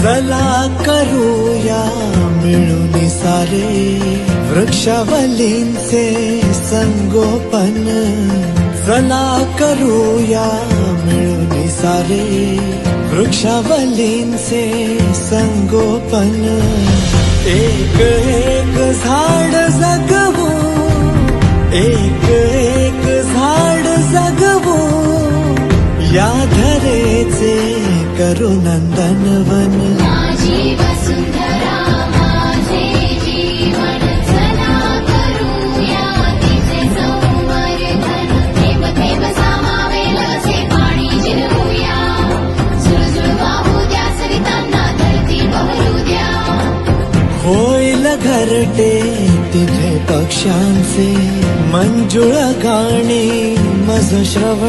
चला करूया मिळून सारे वृक्षवलींचे संगोपन. चला करूया मिळून सारे वृक्षवलींचे संगोपन. एक एक झाड जगवू एक एक झाड जगवू या धरेचे करू नंदनवन होईल घरटे तिथे पक्ष्यांचे मंजुळ गाणे मज श्रवण